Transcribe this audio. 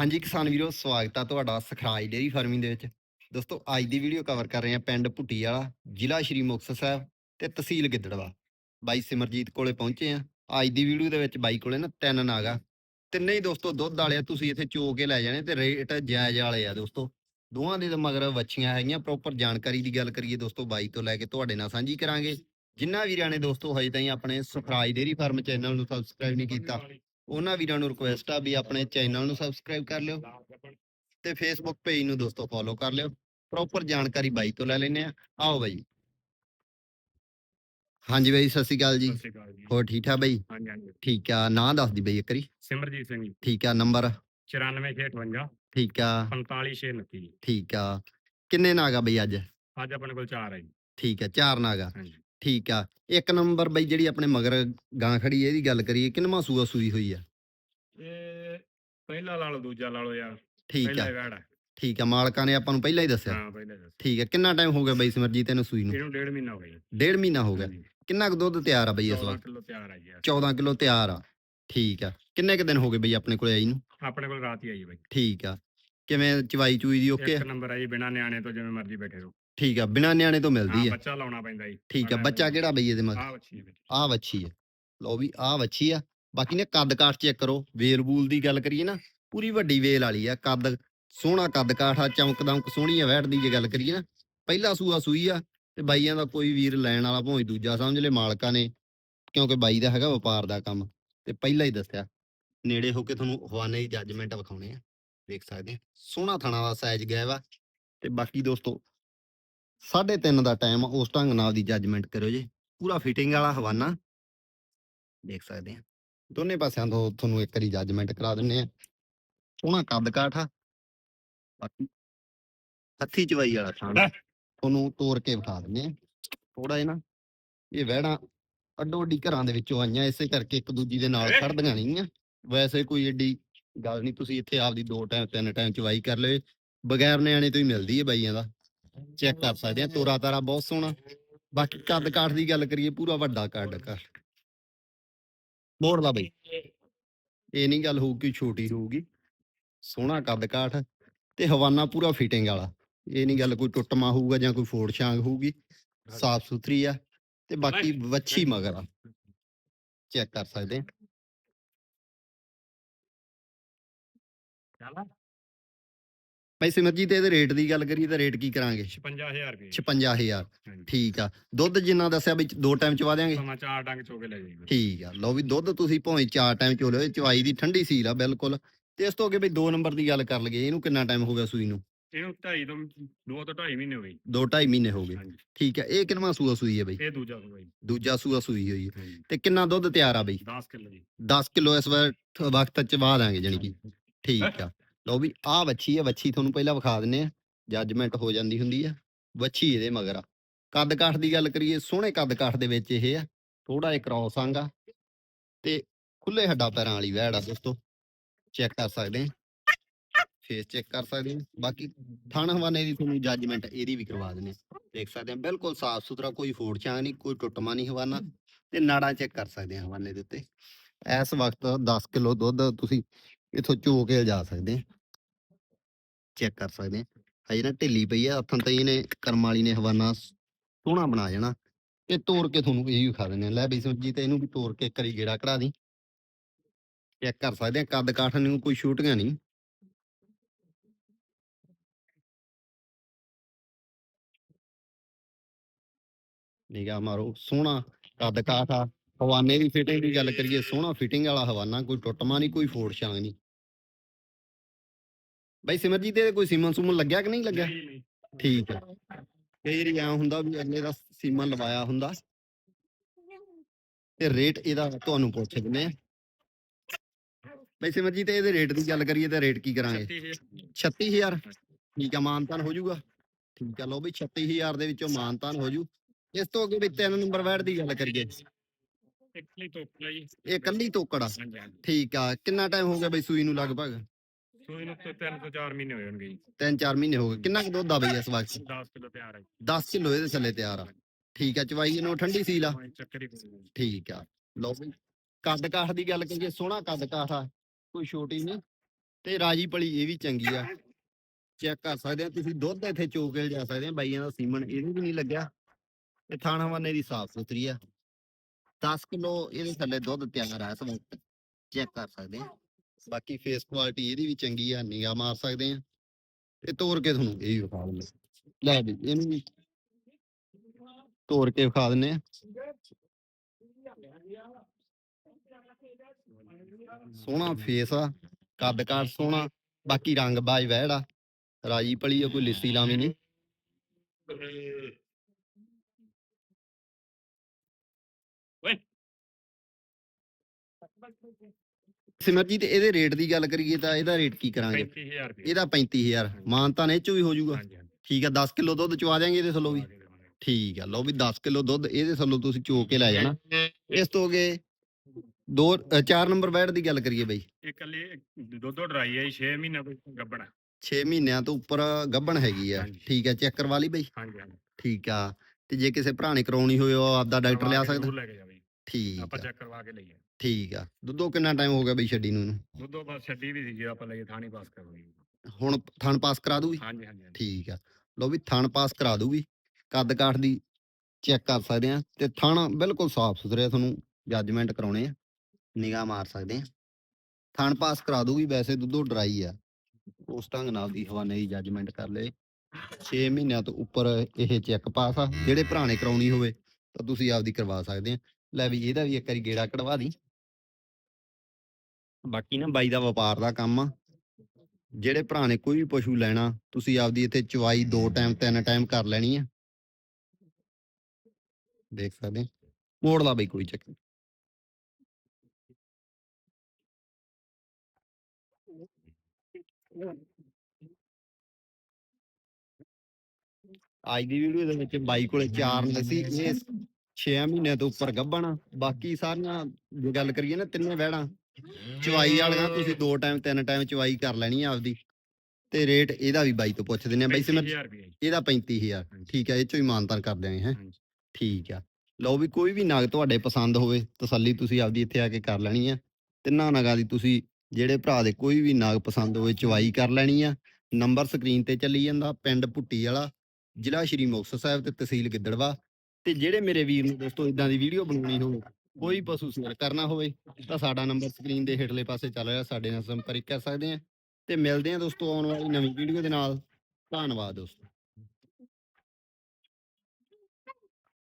ਹਾਂਜੀ, ਕਿਸਾਨ ਵੀਰੋ, ਸਵਾਗਤ ਆ ਤੁਹਾਡਾ ਸਖਰਾਜ ਡੇਰੀ ਫਾਰਮਿੰਗ ਦੇ ਵਿੱਚ। ਦੋਸਤੋ, ਅੱਜ ਦੀ ਵੀਡੀਓ ਕਵਰ ਕਰ ਰਹੇ ਹਾਂ ਪਿੰਡ ਭੁੱਟੀ ਵਾਲਾ ਜ਼ਿਲ੍ਹਾ ਸ਼੍ਰੀ ਮੁਕਤਸਰ ਸਾਹਿਬ ਤੇ ਤਹਿਸੀਲ ਗਿੱਦੜਵਾ ਬਾਈ ਸਿਮਰਜੀਤ ਕੋਲੇ ਪਹੁੰਚੇ ਆ ਅੱਜ ਦੀ ਵੀਡੀਓ ਦੇ ਵਿੱਚ ਬਾਈ ਕੋਲੇ ਨਾ ਤਿੰਨ ਨਾਗਾ। ਤਿੰਨੇ ਹੀ ਦੋਸਤੋ, ਦੁੱਧ ਵਾਲੇ ਆ, ਤੁਸੀਂ ਇੱਥੇ ਚੋ ਕੇ ਲੈ ਜਾਣੇ ਤੇ ਰੇਟ ਜਾਇਜ਼ ਵਾਲੇ ਆ ਦੋਸਤੋ। ਦੋਵਾਂ ਦੇ ਮਗਰ ਵੱਛੀਆਂ ਹੈਗੀਆਂ ਪ੍ਰੋਪਰ ਜਾਣਕਾਰੀ ਦੀ ਗੱਲ ਕਰੀਏ ਦੋਸਤੋ, ਬਾਈ ਤੋਂ ਲੈ ਕੇ ਤੁਹਾਡੇ ਨਾਲ ਸਾਂਝੀ ਕਰਾਂਗੇ। ਜਿੰਨਾ ਵੀਰਾਂ ਨੇ ਦੋਸਤੋ, ਹਜੇ ਤਾਈਂ ਆਪਣੇ ਸੁਖਰਾਜ ਡੇਰੀ ਫਾਰਮ ਚੈਨਲ ਨੂੰ ਸਬਸਕ੍ਰਾਈਬ ਨਹੀਂ ਕੀਤਾ। ਉਹਨਾਂ ਵੀਰਾਂ ਨੂੰ ਰਿਕੁਐਸਟ ਆ ਵੀ ਆਪਣੇ ਚੈਨਲ ਨੂੰ ਸਬਸਕ੍ਰਾਈਬ ਕਰ ਲਿਓ ਤੇ ਫੇਸਬੁੱਕ ਪੇਜ ਨੂੰ ਦੋਸਤੋ ਫੋਲੋ ਕਰ ਲਿਓ। ਪ੍ਰੋਪਰ ਜਾਣਕਾਰੀ ਬਾਈ ਤੋਂ ਲੈ ਲੈਨੇ ਆ ਆਓ ਬਾਈ। ਹਾਂਜੀ ਬਾਈ ਸਤਿ ਸ਼੍ਰੀ ਅਕਾਲ ਜੀ। ਸਤਿ ਸ਼੍ਰੀ ਅਕਾਲ ਜੀ। ਹੋਰ ਠੀਕ ਠਾਕ ਬਾਈ? ਹਾਂਜੀ ਹਾਂਜੀ। ਠੀਕ ਆ ਨਾਂ ਦੱਸ ਦੀ ਬਾਈ ਇੱਕ ਵਾਰੀ। ਸਿਮਰਜੀਤ ਸਿੰਘ ਜੀ। ਠੀਕ ਆ ਨੰਬਰ? 9458 ਠੀਕ ਆ। 45629 ਠੀਕ ਆ। ਕਿੰਨੇ ਨਾਗ ਆ ਬਈ ਅੱਜ? ਅੱਜ ਆਪਣੇ ਕੋਲ ਚਾਰ ਹੈ ਜੀ। ਠੀਕ ਆ ਚਾਰ ਨਾਗ ਆ। ਹਾਂਜੀ। ਠੀਕ ਆ। ਇੱਕ ਨੰਬਰ ਬਈ ਜਿਹੜੀ ਆਪਣੇ ਮਗਰ ਗਾਂ ਖੜੀ ਇਹਦੀ ਗੱਲ ਕਰੀਏ ਕਿੰਨਵਾਂ ਸੂਆ ਸੂਈ ਹੋਈ ਆ? ਇਹ ਪਹਿਲਾ ਲਾ ਲਓ ਦੂਜਾ ਲਾ ਲਓ ਯਾਰ ਠੀਕ ਪਹਿਲਾ ਆ ਹੈ ਠੀਕ ਆ ਮਾਲਕਾਂ ਨੇ ਆਪਾਂ ਨੂੰ ਪਹਿਲਾਂ ਹੀ ਦੱਸਿਆ। ਹਾਂ ਪਹਿਲਾ ਦੱਸ ਠੀਕ ਆ ਕਿੰਨਾ ਟਾਈਮ ਹੋ ਗਿਆ ਬਈ ਸਿਮਰਜੀਤ ਇਹਨੂੰ ਸੂਈ ਨੂੰ? ਇਹਨੂੰ ਡੇਢ ਮਹੀਨਾ ਹੋ ਗਿਆ। ਜੀ ਡੇਢ ਮਹੀਨਾ ਹੋ ਗਿਆ। ਹਾਂਜੀ। ਕਿੰਨਾ ਕੁ ਦੁੱਧ ਤਿਆਰ ਆ ਬਈ ਇਸ 14 ਵਕਤ? ਕਿਲੋ ਤਿਆਰ ਹੈ ਜੀ ਯਾਰ 14 ਕਿਲੋ ਤਿਆਰ ਆ। ਠੀਕ ਆ। ਕਿੰਨੇ ਕੁ ਦਿਨ ਹੋ ਗਏ ਬਈ ਆਪਣੇ ਕੋਲੇ ਆਈ ਨੂੰ? ਆਪਣੇ ਕੋਲ ਰਾਤ ਹੀ ਆਈ ਬਾਈ। ਠੀਕ ਆ। ਕਿਵੇਂ ਚਵਾਈ ਚੂਈ ਦੀ ਓਕੇ? ਇੱਕ ਨੰਬਰ ਜੀ ਬਿਨਾ ਨਿਆਣੇ ਤੋਂ ਜਿਵੇਂ ਮਰਜ਼ੀ ਬੈਠੇ ਰਹੋ। ਠੀਕ ਆ ਬਿਨਾਂ ਨਿਆਣੇ ਤੋਂ ਹਾਂ ਮਿਲਦੀ ਆ ਬੱਚਾ ਲਾਉਣਾ ਪੈਂਦਾ ਜੀ। ਠੀਕ ਆ ਬੱਚਾ ਕਿਹੜਾ ਬਈ ਇਹਦੇ ਮਗਰ ਆ ਬੱਚੀ। ਹੈ ਬੇਟੀ। ਆਹ ਵੱਛੀ ਆ। ਲਓ ਵੀ ਆਹ ਵੱਛੀ ਆ। ਬਾਕੀ ਨੇ ਕੱਦ ਕਾਠ ਚੈੱਕ ਕਰੋ ਵੇਲ ਬੂਲ ਦੀ ਗੱਲ ਕਰੀਏ ਨਾ ਪੂਰੀ ਵੱਡੀ ਵੇਲ ਵਾਲੀ ਆ ਕੱਦ ਸੋਹਣਾ ਕੱਦ ਕਾਠ ਆ ਚਮਕ ਦਮਕ ਸੋਹਣੀ ਆ ਵੈਟ ਦੀ ਜੇ ਗੱਲ ਕਰੀਏ ਨਾ ਪਹਿਲਾ ਸੂਆ ਸੂਈ ਆ ਤੇ ਬਾਈਆਂ ਦਾ ਕੋਈ ਵੀਰ ਲੈਣ ਵਾਲਾ ਭਾਵੇਂ ਦੂਜਾ ਸਮਝ ਲੈ ਮਾਲਕਾਂ ਨੇ ਕਿਉਂਕਿ ਬਾਈ ਦਾ ਹੈਗਾ ਵਪਾਰ ਦਾ ਕੰਮ ਤੇ ਪਹਿਲਾਂ ਹੀ ਦੱਸਿਆ। ਨੇੜੇ ਹੋ ਕੇ ਤੁਹਾਨੂੰ ਹਵਾਨੇ ਦੀ ਜੱਜਮੈਂਟ ਵਿਖਾਉਣੇ ਆ ਦੇਖ ਸਕਦੇ ਆ। ਸੋਹਣਾ ਥਣਾ ਦਾ ਸਾਈਜ਼ ਗਿਆ ਵਾ ਤੇ ਬਾਕੀ ਦੋਸਤੋ 3:30 ਦਾ ਟਾਈਮ ਉਸ ਢੰਗ ਨਾਲ ਦੀ ਜੱਜਮੈਂਟ ਕਰਿਓ ਜੀ। ਪੂਰਾ ਫਿਟਿੰਗ ਵਾਲਾ ਹਵਾਨਾ। ਦੇਖ ਸਕਦੇ ਆ। ਦੋਨੇ ਪਾਸਿਆਂ ਤੋਂ ਤੁਹਾਨੂੰ ਇੱਕ ਵਾਰੀ ਜੱਜਮੈਂਟ ਕਰਾ ਦਿੰਨੇ ਆ। ਸੋਹਣਾ ਕੱਦ ਕਾਠ ਬਾਕੀ ਹੱਥੀ ਚਵਾਈ ਵਾਲਾ ਥਾਂ ਤੁਹਾਨੂੰ ਤੋੜ ਕੇ ਵਿਖਾ ਦਿੰਨੇ ਆ। ਥੋੜਾ ਜਿਹਾ ਨਾ ਇਹ ਵਹਿੜਾਂ ਅੱਡੋ ਅੱਡੀ ਘਰਾਂ ਦੇ ਵਿੱਚੋਂ ਆਈਆਂ ਇਸੇ ਕਰਕੇ ਇੱਕ ਦੂਜੀ ਦੇ ਨਾਲ ਖੜਦੀਆਂ ਨਹੀਂ ਆ। ਵੈਸੇ ਕੋਈ ਏਡੀ ਗੱਲ ਨਹੀਂ ਤੁਸੀਂ ਇੱਥੇ ਆਪਦੀ ਦੋ ਟਾਈਮ ਤਿੰਨ ਟਾਈਮ ਚਵਾਈ ਕਰ ਲਵੇ ਬਗੈਰ ਨਿਆਣੇ ਤੋਂ ਹੀ ਮਿਲਦੀ ਹੈ ਬਾਈਆਂ ਦਾ। ਚੈੱਕ ਕਰ ਸਕਦੇ ਆ, ਤੋਰਾ ਤਾਰਾ ਬਹੁਤ ਸੋਹਣਾ। ਬਾਕੀ ਕੱਦ ਕਾਠ ਦੀ ਗੱਲ ਕਰੀਏ, ਪੂਰਾ ਵੱਡਾ ਕੱਦ ਕਾਠ। ਮੋੜ ਲਾ ਬਈ। ਇਹ ਨਹੀਂ ਗੱਲ ਹੋਊਗੀ ਛੋਟੀ ਹੋਊਗੀ। ਸੋਹਣਾ ਕੱਦ ਕਾਠ ਤੇ ਹਵਾਨਾ ਪੂਰਾ ਫਿਟਿੰਗ ਵਾਲਾ। ਇਹ ਨਹੀਂ ਗੱਲ ਕੋਈ ਟੁੱਟਮਾ ਹੋਊਗਾ ਜਾਂ ਕੋਈ ਫੋੜ ਛਾਂਗ ਹੋਊਗੀ। ਸਾਫ਼ ਸੁਥਰੀ ਆ ਤੇ ਬਾਕੀ ਵੱਛੀ ਮਗਰ ਆ। ਚੈੱਕ ਕਰ ਸਕਦੇ ਆ। ਬਈ ਸਿਮਰਜੀਤ ਇਹਦੇ ਰੇਟ ਦੀ ਗੱਲ ਕਰੀਏ ਤਾਂ ਰੇਟ ਕੀ ਕਰਾਂਗੇ? 56000 ਰੁਪਏ। 56000 ਹਾਂਜੀ। ਠੀਕ ਆ। ਦੁੱਧ ਜਿੰਨਾ ਦੱਸਿਆ ਵੀ ਦੋ ਟਾਈਮ ਚਵਾ ਦਿਆਂਗੇ? ਸਮਾਂ ਚਾਰ ਡੰਗ ਚੋ ਕੇ ਲੈ ਜਾਈਏ। ਠੀਕ ਆ। ਲਓ ਵੀ ਦੁੱਧ ਤੁਸੀਂ ਭਾਵੇਂ ਚਾਰ ਟਾਈਮ ਚੋ ਲਿਓ ਚਵਾਈ ਦੀ ਠੰਡੀ ਸੀਲ ਆ ਬਿਲਕੁਲ। ਤੇ ਇਸ ਤੋਂ ਅੱਗੇ ਬਈ ਦੋ ਨੰਬਰ ਦੀ ਗੱਲ ਕਰ ਲਈਏ ਇਹਨੂੰ ਕਿੰਨਾ ਟਾਈਮ ਹੋ ਗਿਆ ਸੂਈ ਨੂੰ? ਇਹਨੂੰ ਢਾਈ ਤੋਂ ਦੋ ਤੋਂ ਢਾਈ ਮਹੀਨੇ ਹੋ ਗਏ। ਜੀ। ਦੋ ਢਾਈ ਮਹੀਨੇ ਹੋ ਗਏ। ਠੀਕ ਆ। ਇਹ ਕਿੰਨਵਾਂ ਸੂਆ ਸੂਈ ਹੈ ਬਈ? ਇਹ ਦੂਜਾ ਸੂਆ ਜੀ। ਦੂਜਾ ਸੂਆ ਸੂਈ ਹੋਈ ਹੈ ਤੇ ਕਿੰਨਾ ਦੁੱਧ ਤਿਆਰ ਆ ਬਈ? 10 ਕਿਲੋ ਜੀ। 10 ਕਿਲੋ ਇਸ ਵਾਰ ਵਕਤ ਚ ਵਾ ਦਾਂਗੇ ਜਾਣੀ ਕਿ। ਠੀਕ ਆ। ਲਓ ਵੀ, ਆਹ ਵੱਛੀ ਆ, ਵੱਛੀ ਤੁਹਾਨੂੰ ਪਹਿਲਾਂ ਵਿਖਾ ਦਿੰਨੇ ਆ, ਜੱਜਮੈਂਟ ਹੋ ਜਾਂਦੀ ਹੁੰਦੀ ਆ, ਵੱਛੀ ਇਹਦੇ ਮਗਰ ਆ। ਕੱਦ ਕਾਠ ਦੀ ਗੱਲ ਕਰੀਏ, ਸੋਹਣੇ ਕੱਦ ਕਾਠ ਦੇ ਵਿੱਚ ਇਹ ਆ ਥੋੜਾ ਜਿਹਾ ਕ੍ਰੋਸ ਆਂਗਾ ਤੇ ਖੁੱਲੇ ਹੱਡਾ ਪੈਰਾਂ ਵਾਲੀ ਵੈੜ ਆ ਦੋਸਤੋ ਚੈੱਕ ਕਰ ਸਕਦੇ ਆ। ਫੇਸ ਚੈੱਕ ਕਰ ਸਕਦੇ ਆ। ਬਾਕੀ ਥਣ ਹਵਾਨੇ ਦੀ ਤੁਹਾਨੂੰ ਜੱਜਮੈਂਟ ਇਹਦੀ ਵੀ ਕਰਵਾ ਦਿੰਨੇ ਦੇਖ ਸਕਦੇ ਆ, ਬਿਲਕੁਲ ਸਾਫ਼ ਸੁਥਰਾ, ਕੋਈ ਫੋੜ ਛਾਂ ਨਹੀਂ, ਕੋਈ ਟੁੱਟਮਾ ਨਹੀਂ ਹਵਾਨਾ ਤੇ ਨਾੜਾਂ ਚੈੱਕ ਕਰ ਸਕਦੇ ਆ ਹਵਾਨੇ ਦੇ ਉੱਤੇ। ਇਸ ਵਕਤ 10 ਕਿਲੋ ਦੁੱਧ ਤੁਸੀਂ ਇਥੋਂ ਚੋ ਕੇ ਜਾ ਸਕਦੇ ਆ। ਚੈੱਕ ਕਰ ਸਕਦੇ ਆ ਹਜੇ ਨਾ ਢਿੱਲੀ ਪਈ ਆ, ਹੱਥਾਂ ਤੇ ਇਹਨੇ ਕਰਮ ਵਾਲੀ ਨੇ ਹਵਾਨਾ ਸੋਹਣਾ ਬਣਾ ਜਾਣਾ ਇਹ ਤੋੜ ਕੇ ਤੁਹਾਨੂੰ ਇਹ ਵੀ ਦਿੰਦੇ ਆ ਲੈ ਬਈ ਸਬਜੀ ਤੇ ਇਹਨੂੰ ਵੀ ਤੋੜ ਕੇ ਇੱਕ ਗੇੜਾ ਕਢਾ ਦੀ। ਚੈੱਕ ਕਰ ਸਕਦੇ ਆ ਕੱਦ ਕਾਠ ਨੂੰ ਕੋਈ ਛੂਟੀਆਂ ਨਹੀਂ। ਨਿਗਾ ਮਾਰੋ। ਸੋਹਣਾ ਕੱਦ ਕਾਠ ਆ। ਹਵਾਨੇ ਦੀ ਫਿਟਿੰਗ ਦੀ ਗੱਲ ਕਰੀਏ, ਸੋਹਣਾ ਫਿਟਿੰਗ ਵਾਲਾ ਹਵਾਨਾ। ਕੋਈ ਟੁੱਟਮਾ ਨਹੀਂ, ਕੋਈ ਫੋੜ ਛਾਂਗ ਨਹੀਂ। ਬਈ ਸਿਮਰਜੀਤ ਤੇ ਕੋਈ ਸੀਮਨ ਸੂਮਨ ਲੱਗਿਆ ਕਿ ਨਹੀਂ ਲੱਗਿਆ? ਨਹੀਂ, ਨਹੀਂ। ਠੀਕ ਹੈ। ਕਈ ਵਾਰੀ ਐਂ ਹੁੰਦਾ ਵੀ ਅਗਲੇ ਦਾ ਸੀਮਨ ਲਵਾਇਆ ਹੁੰਦਾ ਤੇ ਰੇਟ ਇਹਦਾ ਤੁਹਾਨੂੰ ਪੁੱਛ ਆ ਬਈ ਸਿਮਰਜੀਤ ਇਹਦੇ ਰੇਟ ਦੀ ਗੱਲ ਕਰੀਏ ਤਾਂ ਰੇਟ ਕੀ ਕਰਾਂਗੇ? 36000 ਠੀਕ ਆ ਮਾਨਤਾਨ ਹੋ ਜਾਊਗਾ। ਠੀਕ ਆ ਲਓ ਬਈ 36000 ਦੇ ਵਿੱਚੋਂ ਮਾਨਤਾਨ ਹੋ ਜੂ। ਇਸ ਤੋਂ ਅੱਗੇ ਵੀ ਤਿੰਨ ਨੰਬਰ ਵੈਟ ਦੀ ਗੱਲ ਕਰੀਏ। ਇੱਕ ਲਈ ਤੋਪ ਲਈ ਇਹ ਕੱਲੀ ਤੋਕੜ। ਆ ਹਾਂਜੀ ਹਾਂਜੀ। ਠੀਕ ਆ ਕਿੰਨਾ ਟਾਈਮ ਹੋ ਗਿਆ ਬਈ ਸੂਈ ਨੂੰ ਲਗਭਗ? ਸੂਈ ਨੂੰ ਤੇ ਤਿੰਨ ਤੋਂ ਚਾਰ ਮਹੀਨੇ ਹੋ ਜਾਣਗੇ ਜੀ। ਤਿੰਨ ਚਾਰ ਮਹੀਨੇ ਹੋ ਗਏ। ਕਿੰਨਾ ਕੁ ਦੁੱਧ ਆ ਬਈ ਇਸ ਵਕਤ 10 ਕਿਲੋ ਤਿਆਰ ਹੈ 10 ਕਿਲੋ ਇਹਦੇ ਥੱਲੇ ਤਿਆਰ ਆ। ਠੀਕ ਆ ਚਵਾਈ ਇਹਨੂੰ ਠੰਡੀ ਸੀਲ ਆ। ਕੋਈ ਚੱਕਰ ਹੀ ਕੋਈ ਨਹੀਂ। ਠੀਕ ਆ। ਲਓ ਬਈ ਕੱਦ ਕਾਠ ਦੀ ਗੱਲ ਕਰੀਏ ਸੋਹਣਾ ਕੱਦ ਕਾਠ ਆ। ਕੋਈ ਛੋਟੀ ਨਹੀਂ। ਤੇ ਰਾਜੀ ਭਲੀ ਇਹ ਵੀ ਚੰਗੀ ਆ। ਚੈੱਕ ਕਰ ਸਕਦੇ ਆ ਤੁਸੀਂ ਦੁੱਧ ਇੱਥੇ ਚੋ ਕੇ ਲਿਜਾ ਸਕਦੇ ਆ। ਬਾਈਆਂ ਦਾ ਸੀਮਨ ਇਹਨੂੰ ਵੀ ਨਹੀਂ ਲੱਗਿਆ। ਤੇ ਥਾਣਾ ਹਵਾਨੇ ਦੀ ਸਾਫ਼ ਸੁਥਰੀ ਆ। 10 ਕਿਲੋ ਇਹਦੇ ਥੱਲੇ ਦੁੱਧ ਤਿਆਰ ਆ ਇਸ ਵਕਤ। ਚੈੱਕ ਕਰ ਸਕਦੇ ਆ। ਬਾਕੀ ਫੇਸ ਕੁਆਲਿਟੀ ਇਹਦੀ ਵੀ ਚੰਗੀ ਆ ਨਿਗਾਹ ਮਾਰ ਸਕਦੇ ਆ। ਤੇ ਤੋੜ ਕੇ ਤੁਹਾਨੂੰ ਇਹ ਵੀ ਵਿਖਾ ਦਿੰਦੇ ਲੈ ਵੀ ਇਹਨੂੰ ਵੀ ਤੋੜ ਕੇ ਵਿਖਾ ਦਿੰਨੇ ਆ। ਸੋਹਣਾ ਫੇਸ ਆ, ਕੱਦ ਕਾਰ ਸੋਹਣਾ, ਬਾਕੀ ਰੰਗ ਬਾਜ ਵਹਿੜਾ ਰਾਜੀ ਪਲੀ ਆ, ਕੋਈ ਲਿੱਸੀ ਲਾਵੀ ਨਹੀਂ। ਸਿਮਰਜੀਤ ਇਹਦੇ ਰੇਟ ਦੀ ਗੱਲ ਕਰੀਏ ਤਾਂ ਇਹਦਾ ਰੇਟ ਕੀ ਕਰਾਂਗੇ? 35000 ਰੁਪਏ। ਇਹਦਾ 35000 ਮਾਨ ਤਾਂ ਇਹ ਚੋਂ ਵੀ ਹੋ ਜਾਊਗਾ। ਹਾਂਜੀ ਹਾਂਜੀ। ਠੀਕ ਆ 10 ਕਿਲੋ ਦੁੱਧ ਚਵਾ ਦਿਆਂਗੇ ਇਹਦੇ ਥੱਲੋਂ ਵੀ। ਠੀਕ ਆ ਲਓ ਵੀ 10 ਕਿਲੋ ਦੁੱਧ ਇਹਦੇ ਥੱਲੋਂ ਤੁਸੀਂ ਚੋ ਕੇ ਲੈ ਜਾਣਾ। ਇਸ ਤੋਂ ਅੱਗੇ ਦੋ ਅ, ਚਾਰ ਨੰਬਰ ਬੈਡ ਦੀ ਗੱਲ ਕਰੀਏ ਬਈ। ਇਹ ਕੱਲੀ ਦੋ ਦੋ ਡਰਾਈ ਹੈ 6 ਮਹੀਨੇ ਕੋਈ ਗੱਬਣਾ 6 ਮਹੀਨਿਆਂ ਤੋਂ ਉੱਪਰ ਗੱਭਣ ਹੈਗੀ ਆ। ਹਾਂਜੀ। ਠੀਕ ਆ ਚੈੱਕ ਕਰਵਾ ਲਈ ਬਈ। ਹਾਂਜੀ ਹਾਂਜੀ। ਠੀਕ ਆ ਤੇ ਜੇ ਕਿਸੇ ਭਰਾ ਨੇ ਕਰਾਉਣੀ ਹੋਵੇ ਉਹ ਆਪਦਾ ਡਾਕਟਰ ਲਿਆ ਸਕਦਾ। ਜ਼ਰੂਰ ਲੈ ਕੇ ਜਾਵੇ ਠੀਕ ਆਪਾਂ ਆ। ਚੈੱਕ ਕਰਵਾ ਕੇ ਲਈਏ। ਠੀਕ ਆ। ਦੁੱਧੋ ਕਿੰਨਾ ਟਾਈਮ ਹੋ ਗਿਆ ਬਈ ਛੱਡੀ ਨੂੰ ਇਹਨੂੰ? ਦੁੱਧੋ ਬਸ ਛੱਡੀ ਵੀ ਸੀ ਜੇ ਆਪਾਂ ਲਈਏ ਥਾਣੀ ਪਾਸ ਕਰਵਾਈ ਹੁਣ ਥਣ ਪਾਸ ਕਰਾ ਦੂਗੀ? ਹਾਂਜੀ ਹਾਂਜੀ ਹਾਂਜੀ। ਠੀਕ ਆ। ਲਓ ਵੀ ਥਣ ਪਾਸ ਕਰਾ ਦੂਗੀ। ਕੱਦ ਕਾਠ ਦੀ ਚੈੱਕ ਕਰ ਸਕਦੇ ਆ ਤੇ ਥਣ ਬਿਲਕੁਲ ਸਾਫ਼ ਸੁਥਰੇ ਆ, ਤੁਹਾਨੂੰ ਜੱਜਮੈਂਟ ਕਰਾਉਣੇ ਆ ਨਿਗਾਹ ਮਾਰ ਸਕਦੇ ਆ। ਥਣ ਪਾਸ ਕਰਾ ਦੂਗੀ ਵੈਸੇ ਦੁੱਧੋ ਡਰਾਈ ਆ। ਉਸ ਢੰਗ ਨਾਲ ਦੀ ਹਵਾਨੇ ਦੀ ਜੱਜਮੈਂਟ ਕਰ ਲਏ। 6 ਮਹੀਨਿਆਂ ਤੋਂ ਉੱਪਰ ਇਹ ਚੈੱਕ ਪਾਸ ਆ ਜਿਹੜੇ ਭਰਾ ਨੇ ਕਰਾਉਣੀ ਹੋਵੇ ਤਾਂ ਤੁਸੀਂ ਆਪਦੀ ਕਰਵਾ ਸਕਦੇ ਆ। ਲੈ ਵੀ ਇਹਦਾ ਵੀ ਇੱਕ ਵਾਰੀ ਗੇੜਾ ਕਢਵਾ ਦੀ। ਬਾਕੀ ਨਾ ਬਾਈ ਦਾ ਵਪਾਰ ਦਾ ਕੰਮ ਆ। ਜਿਹੜੇ ਭਰਾ ਨੇ ਕੋਈ ਵੀ ਪਸ਼ੂ ਲੈਣਾ, ਤੁਸੀਂ ਆਪਦੀ ਇੱਥੇ ਚਵਾਈ ਦੋ ਟਾਈਮ, ਤਿੰਨ ਟਾਈਮ ਕਰ ਲੈਣੀ ਆ। ਦੇਖ ਸਕਦੇ ਮੋੜ ਲਾ ਬਈ ਕੋਈ ਚੱਕਰ ਅੱਜ ਦੀ ਵੀਡੀਓ ਦੇ ਵਿੱਚ ਬਾਈ ਕੋਲੇ ਚਾਰ ਨੇ ਇਹ 6 ਮਹੀਨਿਆਂ ਤੋਂ ਉੱਪਰ ਗੱਭਣ ਆ। ਬਾਕੀ ਸਾਰੀਆਂ ਜੇ ਗੱਲ ਕਰੀਏ ਨਾ ਤਿੰਨੇ ਵਹਿੜਾਂ ਚਵਾਈ ਵਾਲੀਆਂ ਤੁਸੀਂ ਦੋ ਟਾਈਮ ਤਿੰਨ ਟਾਈਮ ਚਵਾਈ ਕਰ ਲੈਣੀ ਆ ਆਪਦੀ ਤੇ ਰੇਟ ਇਹਦਾ ਵੀ ਬਾਈ ਤੋਂ ਪੁੱਛ ਦਿੰਨੇ ਆ ਬਾਈ ਸਿਮਰ 35000 ਰੁਪਏ ਜੀ। ਇਹਦਾ 35000 ਹਾਂਜੀ। ਠੀਕ ਹੈ ਇਹ ਚੋਂ ਮਾਨਤਾਨ ਕਰ ਦਿਆਂਗੇ ਹੈ ਹਾਂਜੀ। ਠੀਕ ਆ ਲਓ ਵੀ ਕੋਈ ਵੀ ਨਗ ਤੁਹਾਡੇ ਪਸੰਦ ਹੋਵੇ ਤਸੱਲੀ ਤੁਸੀਂ ਆਪਦੀ ਇੱਥੇ ਆ ਕੇ ਕਰ ਲੈਣੀ ਆ ਤਿੰਨਾਂ ਨਗਾਂ ਦੀ ਤੁਸੀਂ ਜਿਹੜੇ ਭਰਾ ਦੇ ਕੋਈ ਵੀ ਨਗ ਪਸੰਦ ਹੋਵੇ ਚਵਾਈ ਕਰ ਲੈਣੀ ਆ ਨੰਬਰ ਸਕਰੀਨ ਤੇ ਚੱਲੀ ਜਾਂਦਾ ਪਿੰਡ ਭੁੱਟੀ ਵਾਲਾ ਜ਼ਿਲ੍ਹਾ ਸ਼੍ਰੀ ਮੁਕਤਸਰ ਸਾਹਿਬ ਤੇ ਤਹਿਸੀਲ ਗਿੱਦੜਵਾ ਤੇ ਜਿਹੜੇ ਮੇਰੇ ਵੀਰ ਨੂੰ ਦੋਸਤੋ ਇਦਾਂ ਦੀ ਵੀਡੀਓ ਬਣਾਉਣੀ ਹੋਵੇ, ਕੋਈ ਪਸ਼ੂ ਸੇਲ ਕਰਨਾ ਹੋਵੇ, ਤਾਂ ਸਾਡਾ ਨੰਬਰ ਸਕਰੀਨ ਦੇ ਹੇਠਲੇ ਪਾਸੇ ਚੱਲ ਰਿਹਾ, ਸਾਡੇ ਨਾਲ ਸੰਪਰਕ ਕਰ ਸਕਦੇ ਆ ਤੇ ਮਿਲਦੇ ਆ ਦੋਸਤੋ ਆਉਣ ਵਾਲੀ ਨਵੀਂ ਵੀਡੀਓ ਦੇ ਨਾਲ। ਧੰਨਵਾਦ ਦੋਸਤੋ।